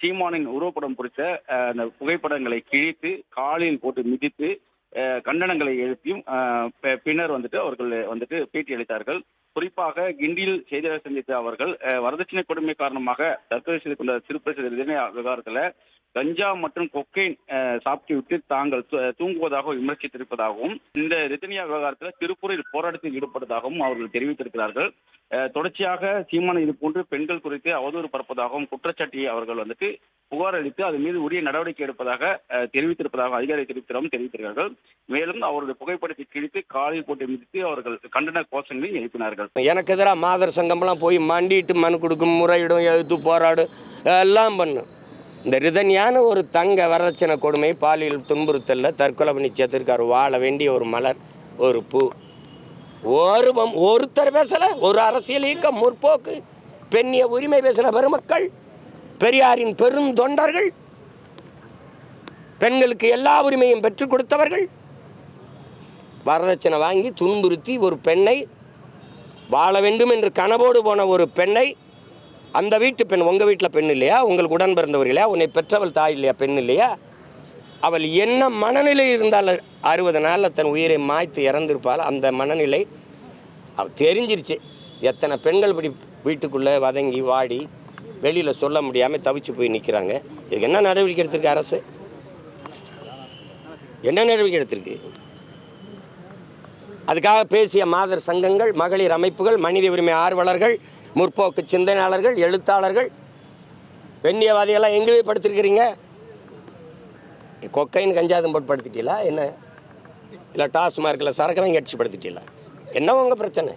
சீமானின் உருவப்படம் குறித்த அந்த புகைப்படங்களை கிழித்து காலில் போட்டு மிதித்து அஹ், கண்டனங்களை எழுப்பியும் பின்னர் வந்துட்டு அவர்கள் வந்துட்டு பேட்டி அளித்தார்கள். குறிப்பாக கிண்டியில் செய்தியாளர் சந்தித்த அவர்கள் அஹ், வரதட்சணை கொடுமை காரணமாக தற்கொலை செய்து கொண்ட திருப்பதி விவகாரத்துல கஞ்சா மற்றும் கொக்கைன் சாப்பிட்டு விட்டு தாங்கள் தூங்குவதாக விமர்சித்திருப்பதாகவும் இந்த ரித்தனியா விவகாரத்தில் திருப்பூரில் போராட்டத்தில் ஈடுபட்டதாகவும் அவர்கள் தெரிவித்திருக்கிறார்கள். தொடர்ச்சியாக சீமான இது போன்று பெண்கள் குறித்து அவதூறு பரப்பதாகவும் குற்றச்சாட்டியை அவர்கள் வந்துட்டு புகார் அளித்து அது மீது உரிய நடவடிக்கை எடுப்பதாக தெரிவித்திருப்பதாக அதிகாரி தெரிவித்திரம் தெரிவித்திருக்கிறார்கள். மேலும் அவருடைய புகைப்படத்தை கிழித்து காலில் போட்டு மிதித்து அவர்கள் கண்டன கோஷங்களை எழுப்பினார்கள். எனக்கு எதிராக மாதர் சங்கம்லாம் போய் மண்டிட்டு மனு கொடுக்கும் முறையிடும் எழுத்து போராடும் எல்லாம் பண்ணும் இந்த ரிதன்யான ஒரு தங்க வரதட்சணை கொடுமை பாலியல் துன்புறுத்தலில் தற்கொலை பண்ணி சேர்த்திருக்காரு. வாழ வேண்டிய ஒரு மலர் ஒரு பூ. ஒரு ஒருத்தர் பேசலை ஒரு அரசியல் இயக்கம் முற்போக்கு. பெண்ணிய உரிமை பேசின பெருமக்கள் பெரியாரின் பெருந்தொண்டர்கள் பெண்களுக்கு எல்லா உரிமையும் பெற்றுக் கொடுத்தவர்கள். வரதட்சணை வாங்கி துன்புறுத்தி ஒரு பெண்ணை வாழ வேண்டும் என்று கனவோடு போன ஒரு பெண்ணை அந்த வீட்டு பெண் உங்கள் வீட்டில் பெண் இல்லையா? உங்களுக்கு உடன் பிறந்தவர் இல்லையா? உன்னை பெற்றவள் தாய் இல்லையா? பெண் இல்லையா? அவள் என்ன மனநிலை இருந்தால் அறுபது நாளில் தன் உயிரை மாய்த்து இறந்திருப்பாள். அந்த மனநிலை அவள் தெரிஞ்சிருச்சு. எத்தனை பெண்கள் இப்படி வீட்டுக்குள்ளே வதங்கி வாடி வெளியில் சொல்ல முடியாமல் தவிச்சு போய் நிற்கிறாங்க இதுக்கு என்ன நடவடிக்கை எடுத்திருக்கு அரசு? என்ன நடவடிக்கை எடுத்திருக்கு? அதுக்காக பேசிய மாதர் சங்கங்கள் மகளிர் அமைப்புகள் மனித உரிமை ஆர்வலர்கள் முற்போக்கு சிந்தனையாளர்கள் எழுத்தாளர்கள் பெண்ணியவாதிகள்லாம் எங்கேயே படுத்திருக்கிறீங்க? கொக்கைன்னு கஞ்சாதம் போட்டு படுத்திட்டீங்களா? என்ன? இல்லை டாஸ்மார்க்கில் சரக்கெல்லாம் கட்சி படுத்திட்டீங்களா? என்ன உங்கள் பிரச்சனை?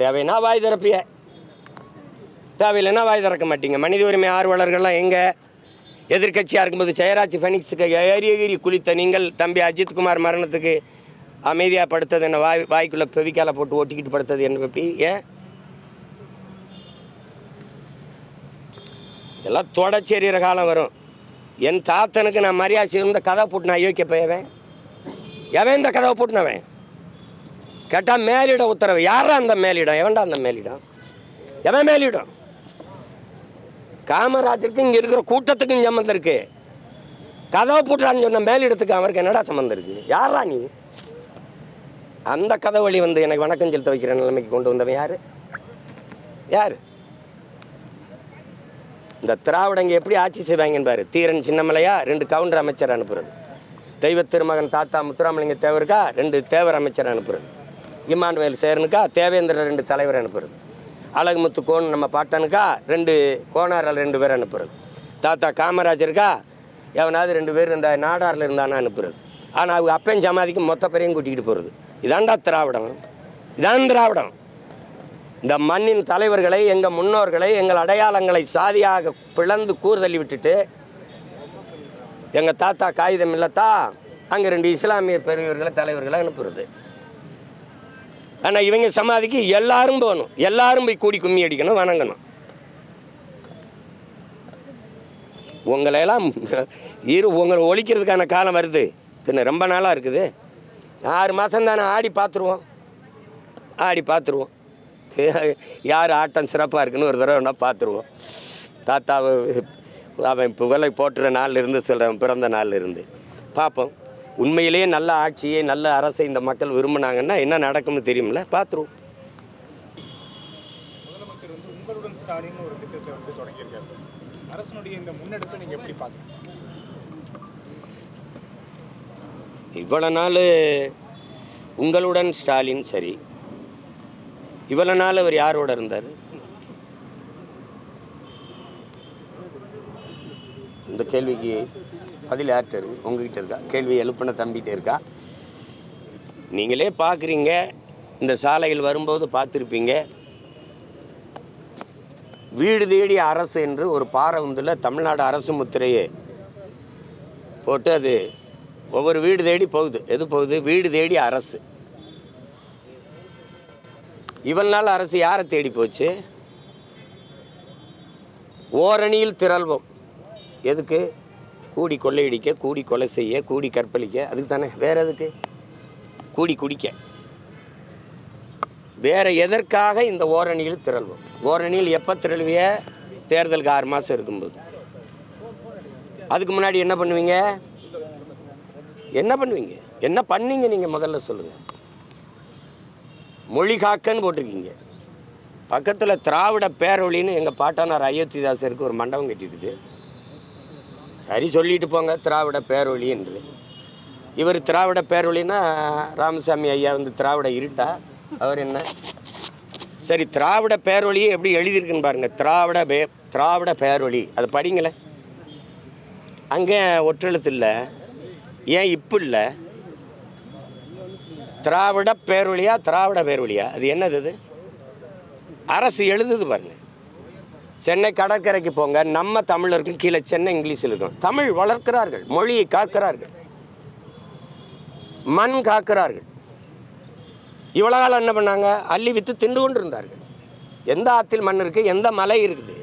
தேவைன்னா வாய் திறப்பிய. தேவையில்லைன்னா வாய் திறக்க மாட்டீங்க. மனித உரிமை ஆர்வலர்கள்லாம் எங்கே? எதிர்க்கட்சியாக இருக்கும்போது ஜெயராஜ் ஃபெனிக்ஸுக்கு ஏறி ஏறி குளித்த நீங்கள் தம்பி அஜித்குமார் மரணத்துக்கு அமைதியாக படுத்தது என்ன? வாய் வாய்க்குள்ளே பெவிக்கால போட்டு ஓட்டிக்கிட்டு படுத்தது என்ன பப்பி ஏன்? எல்லாம் தொடச்செறிகிற காலம் வரும். என் தாத்தனுக்கு நான் மரியாதை இருந்த கதை போட்டு நான் யோக்கிய போயவன் எவன் இந்த கதவை போட்டுனவன்? கேட்டால் மேலிட உத்தரவு. யாரா அந்த மேலிடம்? எவன்டா அந்த மேலிடம்? எவன் மேலிடம்? காமராஜருக்கு இங்கே இருக்கிற கூட்டத்துக்கும் சம்மந்தம் இருக்கு. கதவை போட்டுறான்னு சொன்ன மேலிடத்துக்கு அவருக்கு என்னடா சம்மந்தம் இருக்கு? யாரா நீ? அந்த கதை வழி வந்து எனக்கு வணக்கம் செலுத்த வைக்கிற நிலைமைக்கு கொண்டு வந்தவன் யார்? யார்? இந்த திராவிடங்க எப்படி ஆட்சி செய்வாங்கன்னு பாரு. தீரன் சின்னமலையா ரெண்டு கவுண்டர் அமைச்சர் அனுப்புறது. தெய்வ திருமகன் தாத்தா முத்துராமலிங்க தேவருக்கா ரெண்டு தேவர் அமைச்சர் அனுப்புறது. இமானுவேல் சேரனுக்கா தேவேந்திர ரெண்டு தலைவர் அனுப்புறது. அழகுமுத்து கோன் நம்ம பாட்டனுக்கா ரெண்டு கோனாரில் ரெண்டு பேர் அனுப்புறது. தாத்தா காமராஜருக்கா எவனாவது ரெண்டு பேர் இந்த நாடாரில் இருந்தானா அனுப்புறது. ஆனால் அவங்க அப்பையும் சமாதிக்கு மொத்த பேரையும் கூட்டிகிட்டு போகிறது இதான்டா திராவிடம். இதான் திராவிடம். இந்த மண்ணின் தலைவர்களை எங்கள் முன்னோர்களை எங்கள் அடையாளங்களை சாதியாக பிளந்து கூறுதள்ளி விட்டுட்டு எங்கள் தாத்தா காகிதம் இல்லத்தா அங்கே ரெண்டு இஸ்லாமிய பெரியவர்களை தலைவர்களை அனுப்புறது. ஆனால் இவங்க சமாதிக்கு எல்லாரும் போகணும். எல்லாரும் போய் கூடி கும்மி அடிக்கணும் வணங்கணும். உங்களையெல்லாம் இரு உங்களை ஒழிக்கிறதுக்கான காலம் வருது. பின்ன ரொம்ப நாளாக இருக்குது. ஆறு மாதம் தானே ஆடி பார்த்துருவோம். ஆடி பார்த்துருவோம். யார் ஆட்டம் சிறப்பாக இருக்குன்னு ஒரு தடவை வேணா பார்த்துருவோம் தாத்தாவை அவன் புகழை போட்டுற இருந்து சொல்கிறேன் பிறந்த நாள்ல இருந்து பார்ப்போம் உண்மையிலேயே நல்ல ஆட்சியை நல்ல அரசை இந்த மக்கள் விரும்பினாங்கன்னா என்ன நடக்கும்னு தெரியும்ல? பார்த்துருவோம் இவ்வளோ நாள் உங்களுடன் ஸ்டாலின் சரி இவ்வளோ நாள் அவர் யாரோட இருந்தார்? இந்த கேள்விக்கு பதில் யார்கிட்ட இருக்கு? உங்ககிட்ட இருக்கா? கேள்வி எழுப்பின தம்பிகிட்டே இருக்கா? நீங்களே பார்க்குறீங்க. இந்த சாலையில் வரும்போது பார்த்துருப்பீங்க. வீடு தேடி அரசு என்று ஒரு பாறை பாரவுந்தில் தமிழ்நாடு அரசு முத்திரையை போட்டு அது ஒவ்வொரு வீடு தேடி போகுது. எது போகுது? வீடு தேடி அரசு. இவள் நாள் அரசு யாரை தேடி போச்சு? ஓரணியில் திரள்வோம். எதுக்கு? கூடி கொள்ளையடிக்க கூடி கொலை செய்ய கூடி கற்பழிக்க. அதுக்கு தானே? வேற எதுக்கு? கூடி குடிக்க. வேற எதற்காக இந்த ஓரணியில் திரள்வோம்? ஓரணியில் எப்போ திரள்விய? தேர்தலுக்கு ஆறு மாதம் இருக்கும்போது. அதுக்கு முன்னாடி என்ன பண்ணுவீங்க? என்ன பண்ணுவீங்க? என்ன பண்ணீங்க நீங்கள் முதல்ல சொல்லுங்கள் மொழி காக்கன்னு போட்டிருக்கீங்க. பக்கத்தில் திராவிட பேரொழின்னு எங்கள் பாட்டானார் அயோத்திதாசருக்கு ஒரு மண்டபம் கட்டிட்டுது. சரி சொல்லிட்டு போங்க திராவிட பேரொழி என்று. இவர் திராவிட பேரொழின்னா ராமசாமி ஐயா வந்து திராவிட இருட்டா? அவர் என்ன? சரி திராவிட பேரொழியை எப்படி எழுதியிருக்குன்னு பாருங்க. திராவிட பே திராவிட பேரொழி. அதை படிங்களேன். அங்கே ஒற்றெழுத்து இல்லை. ஏன் இப்போ இல்லை? திராவிட பேரொழியா திராவிட பேரொழியா? அது என்னது அது அரசு எழுதுது பாருங்க. சென்னை கடற்கரைக்கு போங்க நம்ம தமிழருக்கு கீழே சென்னை இங்கிலீஷில் இருக்கும் தமிழ் வளர்க்கிறார்கள் மொழியை காக்கிறார்கள். மண் காக்கிறார்கள். இவ்வளோ காலம் என்ன பண்ணாங்க? அள்ளி விற்று திண்டு கொண்டு இருந்தார்கள் எந்த ஆற்றில் மண் இருக்குது எந்த மலை இருக்குது?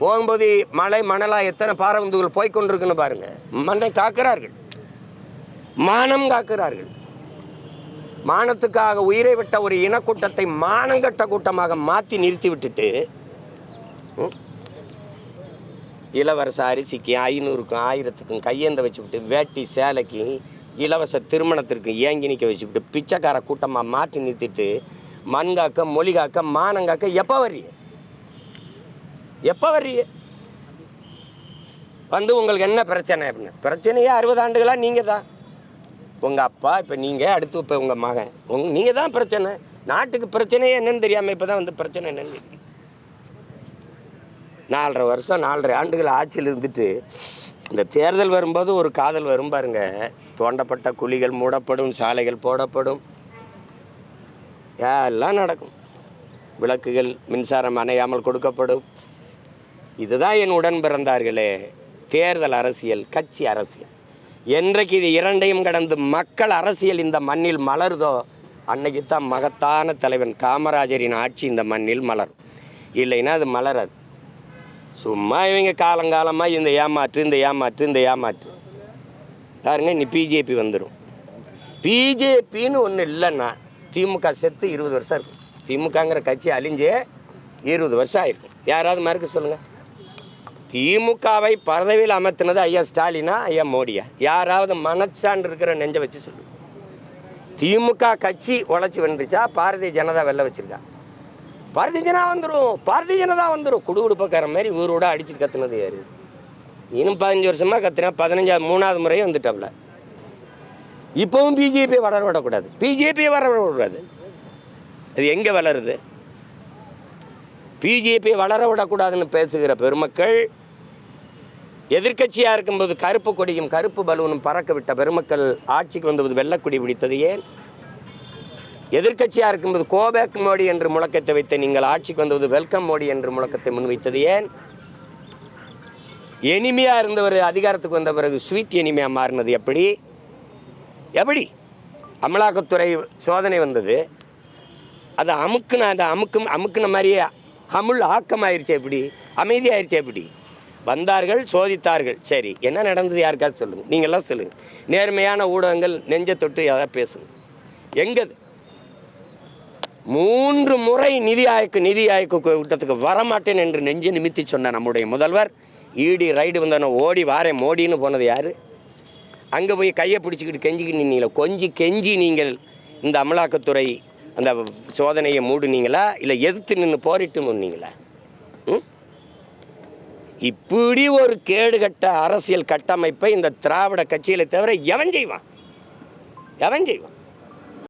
போகும்போது மலை மணலாக எத்தனை பாரவந்துகள் போய் கொண்டிருக்குன்னு பாருங்க. மண்ணை காக்கிறார்கள். மானம் காக்கிறார்கள். மானத்துக்காக உயிரை விட்ட ஒரு இனக்கூட்டத்தை மானங்கட்ட கூட்டமாக மாற்றி நிறுத்தி விட்டுட்டு ம், இலவரச அரிசிக்கு ஐநூறுக்கும் ஆயிரத்துக்கும் கையேந்த வச்சுவிட்டு வேட்டி சேலைக்கு இலவச திருமணத்திற்கு ஏங்கி நிற்க வச்சுவிட்டு பிச்சைக்கார கூட்டமாக மாற்றி நிறுத்திட்டு மண் காக்க மானங்காக்க எப்போ வர்றீங்க எப்போ வர்றீங்க வந்து உங்களுக்கு என்ன பிரச்சனை அப்படின்னு? பிரச்சனையே அறுபது ஆண்டுகளாக நீங்கள் தான் உங்கள் அப்பா இப்போ நீங்கள் அடுத்து இப்போ உங்கள் மகன். உங் நீங்கள் தான் பிரச்சனை. நாட்டுக்கு பிரச்சனையே என்னன்னு தெரியாமல் இப்போ தான் வந்து பிரச்சனை என்னன்னு நாலரை வருஷம் நாலரை ஆண்டுகள் ஆட்சியில் இருந்துட்டு இந்த தேர்தல் வரும்போது ஒரு காதல் வரும் பாருங்க. தோண்டப்பட்ட குழிகள் மூடப்படும் சாலைகள் போடப்படும். எல்லாம் நடக்கும். விளக்குகள் மின்சாரம் அணையாமல் கொடுக்கப்படும். இதுதான் என் உடன் பிறந்தார்களே. தேர்தல் அரசியல் கட்சி அரசியல். என்றைக்கு இது இரண்டையும் கடந்து மக்கள் அரசியல் இந்த மண்ணில் மலருதோ அன்னைக்கு தான் மகத்தான தலைவன் காமராஜரின் ஆட்சி இந்த மண்ணில் மலரும். இல்லைன்னா அது மலராது. சும்மா இவங்க காலங்காலமாக இந்த ஏமாற்று இந்த ஏமாற்று இந்த ஏமாற்று. பாருங்க இனி பிஜேபி வந்துடும் பிஜேபின்னு ஒன்று இல்லைன்னா திமுக செத்து இருபது வருஷம் இருக்கும். திமுகங்கிற கட்சி அழிஞ்சே இருபது வருஷம் ஆயிருக்கும். யாராவது மறுக்க சொல்லுங்கள் திமுகவை பதவியில் அமர்த்தினது ஐயா ஸ்டாலினா ஐயா மோடியா? யாராவது மனச்சான்று இருக்கிற நெஞ்சை வச்சு சொல்லு. திமுக கட்சி உழைச்சி வந்துருச்சா பாரதிய ஜனதா வெளில வச்சிருக்கா? பாரதிய ஜனதா வந்துடும் பாரதிய ஜனதா வந்துடும் குடு குடுப்பக்கார மாதிரி ஊரோட அடிச்சுட்டு கத்துனது யாரு? இன்னும் பதினஞ்சு வருஷமாக கத்துனா பதினஞ்சாவது மூணாவது முறையும் வந்துட்டாப்ல. இப்போவும் பிஜேபி வளர விடக்கூடாது. பிஜேபி வளர விடக்கூடாது. அது எங்கே வளருது? பிஜேபி வளர விடக்கூடாதுன்னு பேசுகிற பெருமக்கள் எதிர்க்கட்சியாக இருக்கும்போது கருப்பு கொடியும் கருப்பு பலூனும் பறக்க விட்ட பெருமக்கள் ஆட்சிக்கு வந்தபோது வெள்ளக்கொடி பிடித்தது ஏன்? எதிர்க்கட்சியாக இருக்கும்போது கோபேக் மோடி என்று முழக்கத்தை வைத்த நீங்கள் ஆட்சிக்கு வந்தபோது வெல்கம் மோடி என்று முழக்கத்தை முன்வைத்தது ஏன்? எனிமையாக இருந்தவர் அதிகாரத்துக்கு வந்த பிறகு ஸ்வீட் எனிமையாக மாறினது எப்படி? எப்படி? அமலாக்கத்துறை சோதனை வந்தது. அது அமுக்குன அந்த அமுக்கும் அமுக்குன மாதிரியே அமுல் ஆக்கமாயிருச்சு எப்படி அமைதியாயிருச்சு எப்படி வந்தார்கள் சோதித்தார்கள். சரி என்ன நடந்தது யாருக்காவது சொல்லுங்கள் நீங்கள்லாம் சொல்லுங்கள் நேர்மையான ஊடகங்கள் நெஞ்ச தொட்டு எதாவது பேசுங்க. எங்கது? மூன்று முறை நிதி ஆயக்கு நிதி ஆயக்கு கூட்டத்துக்கு வரமாட்டேன் என்று நெஞ்சு நிமித்தி சொன்ன நம்முடைய முதல்வர். ஈடி ரைடு வந்தன ஓடி வாரேன் மோடின்னு போனது யார்? அங்கே போய் கையை பிடிச்சிக்கிட்டு கெஞ்சிக்கிட்டு நீங்கள் கொஞ்சி கெஞ்சி நீங்கள் இந்த அமலாக்கத்துறை அந்த சோதனையை மூடுனீங்களா? இல்லை எதிர்த்து நின்று போரிட்டு முன்னீங்களா ம்? இப்படி ஒரு கேடுகட்ட அரசியல் கட்டமைப்பை இந்த திராவிட கட்சியில் தவிர எவன் செய்வான்? எவன் செய்வான்?